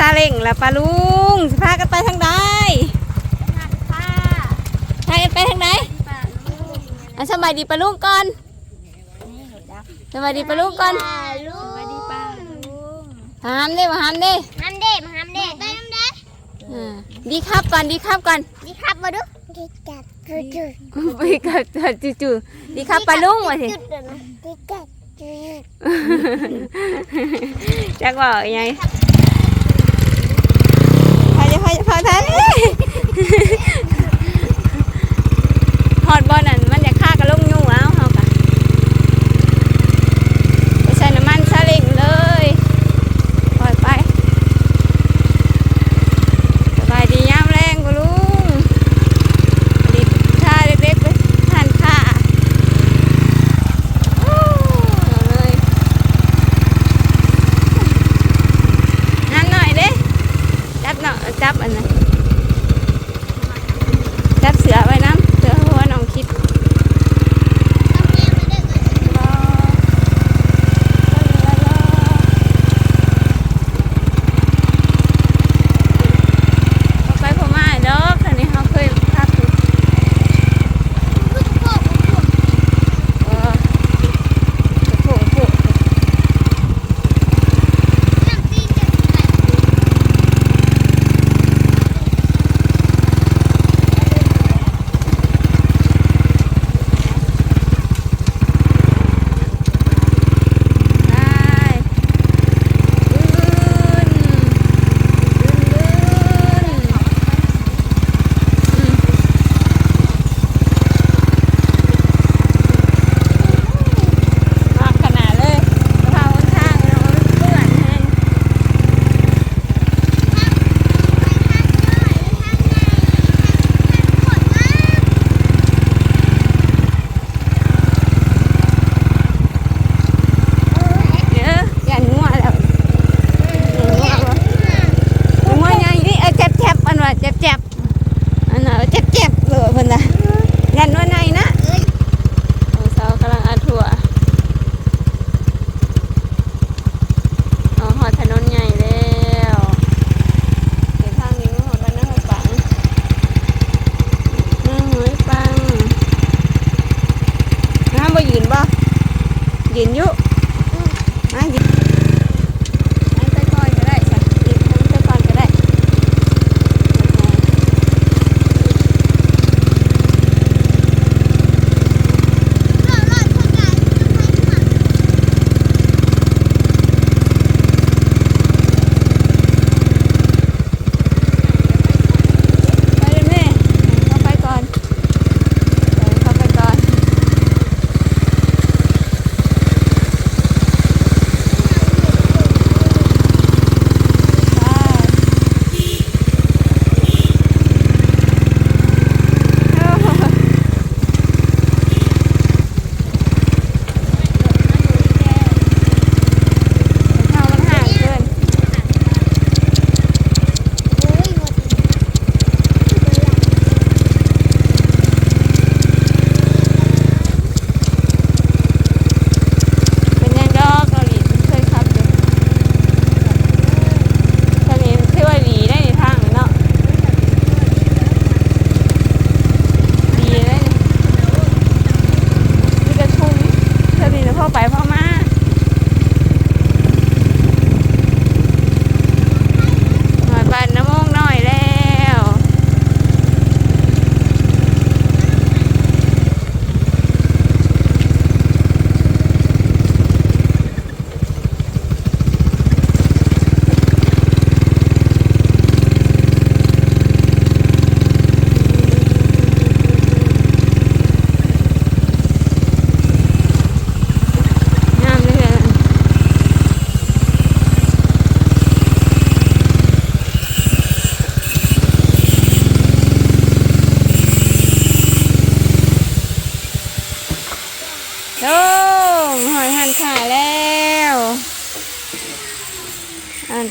ซาเล้งแล้วปลาลุงสิพากันไปทางใดป้าพากันไปทางไหนป้าลูกอะสบายดีปลาลุงก่อนสบายดีปลาลุงก่อนป้าลูกสวัสดีป้าลุงหามเด้มาหามเด้น้ำเด็มาน้ำเด็ไปน้ำเด็อ่าดีครับก่อนดีครับก่อนดีครับมาดูดีจัดจุดจุดไปกับจู่ๆดีครับปลาลุงว่าสิจุดเลยนะดีจัดจุดจักบอกยังไง พอจะพอจะพอทันฮอดบอลนั่นมันจะฆ่ากระลงยูเอาเฮากะไปใส่น้ำมันซาเล้งเลยปล่อยไปสบายดียามแรงกูลุงดิท่าเล็กๆไปทานข้าโอ้เอาเลย น้ำหน่อยเด้จับหน่ อยจับอันนั้น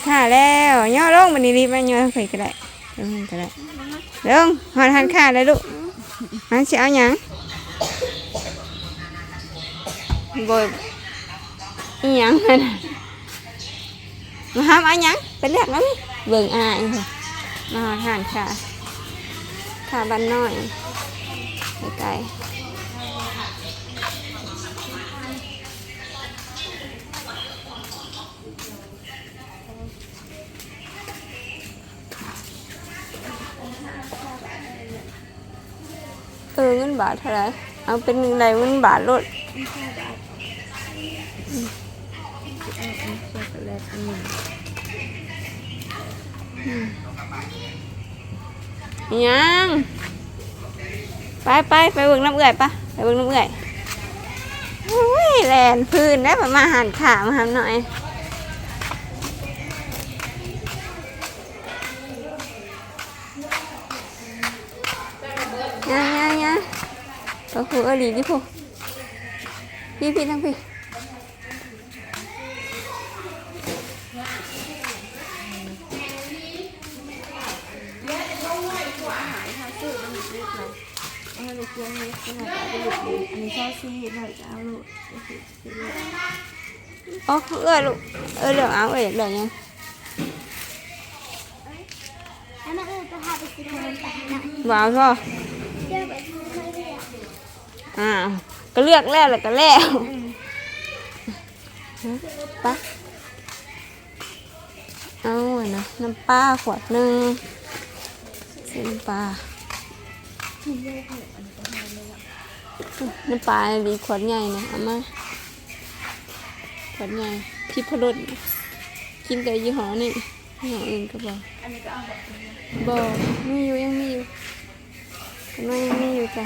หันขาแล้วย่อลงมันนี่รีบมาย่อใส่ก็ได้ลงก็ได้ลงหอยหันขาเลยลูกมันจะเอาหยังบอยอีหยังนั่นมาห้ามเอาหยังไปเลือกมันเบิ่งอายค่ะมาหอาหารค่ะค่ะบ้านน้อยไกลๆ ออเงินบาทเท่าไรเอาเป็นไรเงินบาทลดช็อกโกแลตอันนี้ยังไปไปไปเบิ่งน้ำเอื่อยปะไปเบิ่งน้ำเอื่อยโอ้ยแลนพื้นได้ประมาณหันขามาทำหน่อย ยังยังยังก็คือเอลีดิพูพี่พี่ทั้งพี่เอาลูกเกียง อ่า ก็เลือกแล้วแหละก็แล้วปะเอาอะนะน้ำปลาขวดหนึ่งซื้น้ำปลาน้ำปลาดีขวดใหญ่นะเอามาขวดใหญ่ที่พรสกินแต่ยี่ห้อนี่ยี่ห้ออื่นก็บอกบอกมีอยู่ยังมีอยู่ไมยังมีอยู่จ้ะ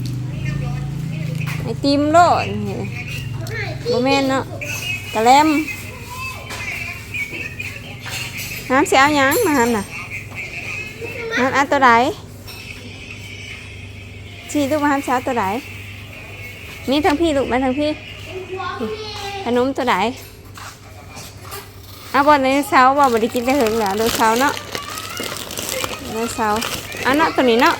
ไอติมโลดนี่บ่แม่นเนาะกะแลมน้ำเสียเอาหยังมาหันน่ะน้ำอันตัวไหนชี้ลูกมาหันเช้าตัวไหนมีทั้งพี่ลูกมาทั้งพี่ขนมตัวไหนเอาบอลในเสาบอลบได้กินแต่หึงเหรอโดยเสาเนาะโดยเสาร์เอาเนาะตัวนี้เนาะ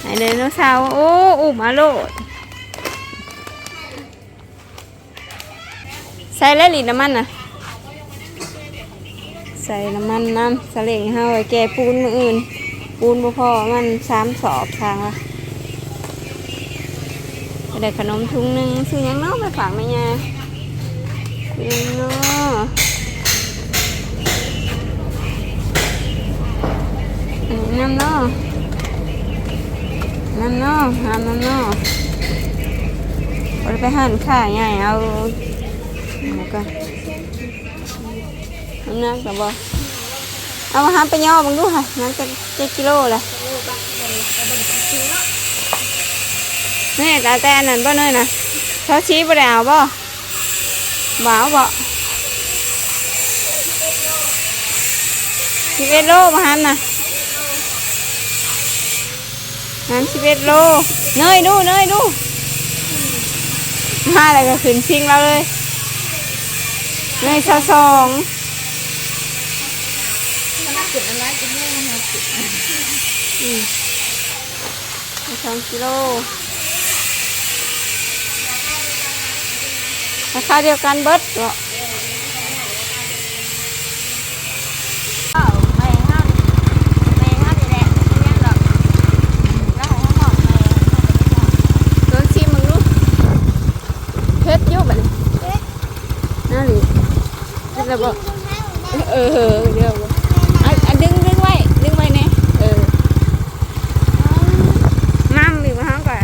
ไหนเดินโดยเสาโอ้อุ้มมาโลด ส่แล้วหลีน้ำมันน่ะ ใส่น้ำมันน้ำสเล็งเฮาไว้แก่ปูนมืออื่น ปูนบ่พอมันสามสอบทางละไปได้ขนมถุงหนึ่งซื้อยังนาะไปฝากแม่ยาซื้อยังเนาะอันนี้น้ำเนาะน้ำเนาะน้ำเนาะไปไปหั่นข่าใหญ่เอา แล้วก็น้ำหนักแต่บ่เอามาหามไปย่อมึงดูค่ะน้ำจะเจ็ดกิโลเลยนี่ตาแต่อันนั่นบ่เนยนะเขาชี้บ่ได้เอาบ่บ่เอาบ่สิบเอ็ดโลมาหามนะน้ำสิบเอ็ดโลเนยดูเนยดูมาอะไรก็ขึ้นชิงเราเลย ในชาสองมันน่ากินอะไรกันแม่มันน่ากินอืมสองกิโลราคาเดียวกันเบิดเหรอ แม่ห้ามแม่ห้ามนี่แหละไม่ยังหรอกแล้วของห้องแม่ โดนชิมมึงดูเพชรอยุบอะนี่น่าหลีเพชรระเบิดเออเออเดี๋ยวบ่อะอะดึงดึงไว้ ดึงไว้แน่เออน้ำมีมาห้างก่อน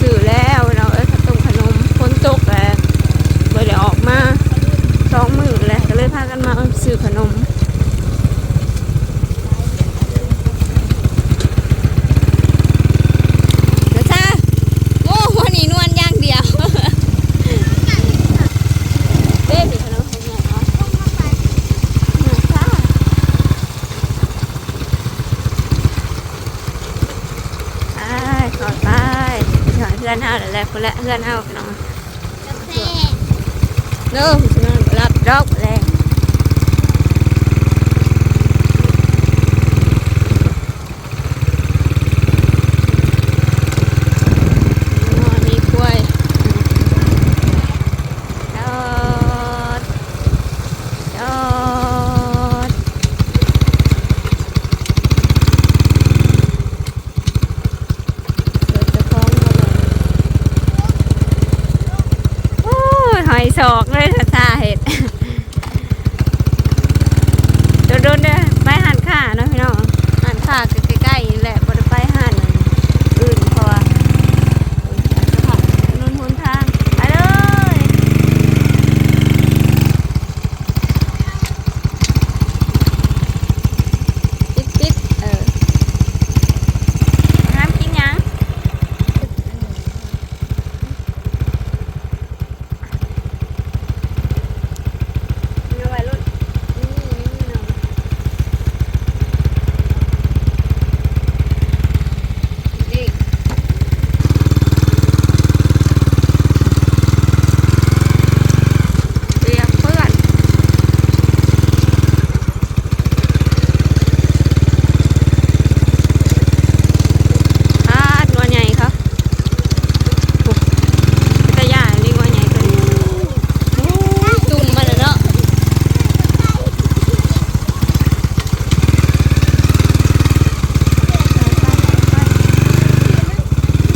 สื่อแล้วเราเอ้ยขนมขนมฝนตกแล้วเมื่อเดี๋ยวออกมาสองมือแล้วก็เลยพากันมาซื้อขนม เดี๋ยวจ้าโอ้หัวหนีนวลอย่างเดียว เพื่อนเฮาแหละคนละ เพื่อนเฮาพี่น้องกาแฟเด้อพี่น้องรับดอกแรงอ๋อมีกล้วยจอดจอดรถเจะคล้าของมาเลย โอ้ยหอย ศอกเลยถ้าซาเห็ด โดนๆเด้อไปหันข่าเนาะพี่น้องหันข่าก็ใกล้ๆนี่แหละบ่ได้ไปหันอื่นเพราะว่านุ่นหนทางไปเลยปิดๆเออน้ำกินหยัง มีไว้รุ่นนี่นี่เนาะนี่เรียกเพื่อนอ่าหนัวใหญ่เขาปุ๊บตะย่านี่หนัวใหญ่ตัวนี้จุ่มมาแล้วเนาะ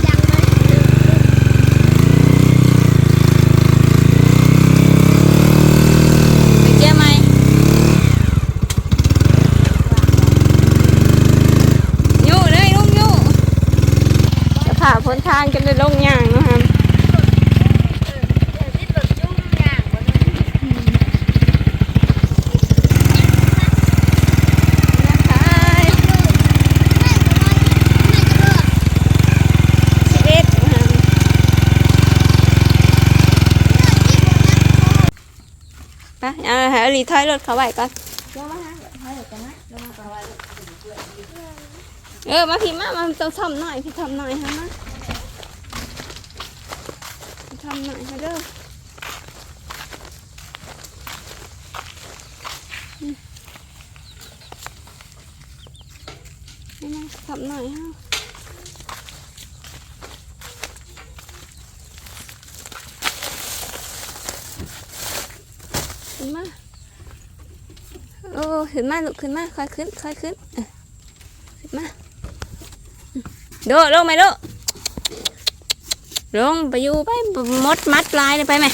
ยังไม่ ไปเจ๊ไหมยู่เลยลุงยู่จะผ่าพ้นทางกันเลยลงอย่างเนาะครับ เดี๋ยวที่รถจุ่มย่างบ่ได้ ชีวิตไป เอาหาลีถอยรถเขาไว้ก่อนลงมาหาเดี๋ยวกันนะลงมาก่อนเออมาพี่มามาต้องทำหน่อยพี่ทำหน่อยฮะมาทำหน่อยฮะเด้อทำหน่อยฮะขึ้นมา โอ้ ขึ้นมาลูกขึ้นมาค่อยขึ้นค่อยขึ้นเออขึ้นมาโดดลงไหมโดดลงไปอยู่ไปมดมัดลายเลยไปไหม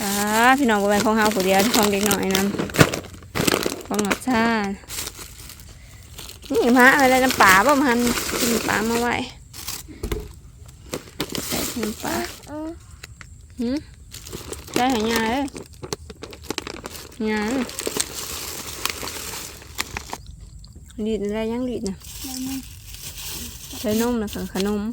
อ่าพี่น้องบเป็นของเฮาผู้เดียวของเด็กหน่อยนำของหนอดชานี่พระอะไรน้ำป่าบ่มันกินป่ามาไว้ใส่น้ำป่าเออหืม ได้หายาเลยยาเลยดีดอะไรยังดีดนะแล้วมันใส่นมนะ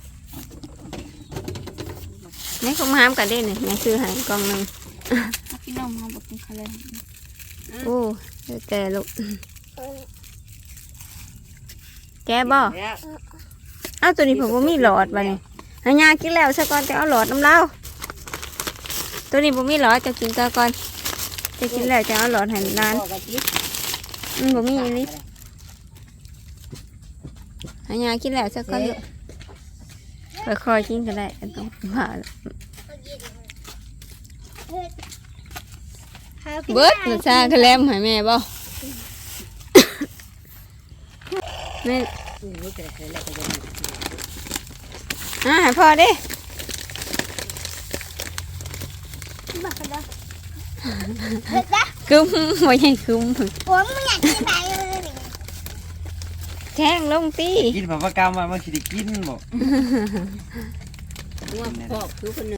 ให้มาเนี่ยโอ้ยย้อนให้โลดมาหางานเหรออันไปหางานเออห้องงานเร็วห้องงานห้องงานก้อนมือแม่บ่ห้องดังๆห้องดังงาห้องดังก่อนห้องดังดูอ่าขอบใจเด้อใจเด้อในของห้ามกันได้เนี่ยแม่ซื้อให้กล่องหนึงเอาพี่น้องมาบอกกินเขาเลยโอ้เดี๋ยวแต่ลูกแกบ่แล้วอ้าวตัวนี้ผมว่ามีหลอดบ่เนี่ยหายากินแล้วซะก่อนจะเอาหลอดน้ำเหล้าตัวนี้ผมมีหลอดจะกินตัวก่อนจะกินแล้วจะเอาหลอดให้ร้านพ่อก็สิมันบ่มีเลยหายากินแล้วซะก่อนลูก ค่อยๆกินก็ได้ไม่ต้องผ่าเบิดน่ะซาคะแลมให้แม่บ่แม่อ่าให้พ่อดิบักกระดาคึมบ่ใช่คึมผมไม่อยากกินไปเลย แท่งลงตีกินผักกามว่ามันสิได้กินบ่ ว่าพ่อคือคน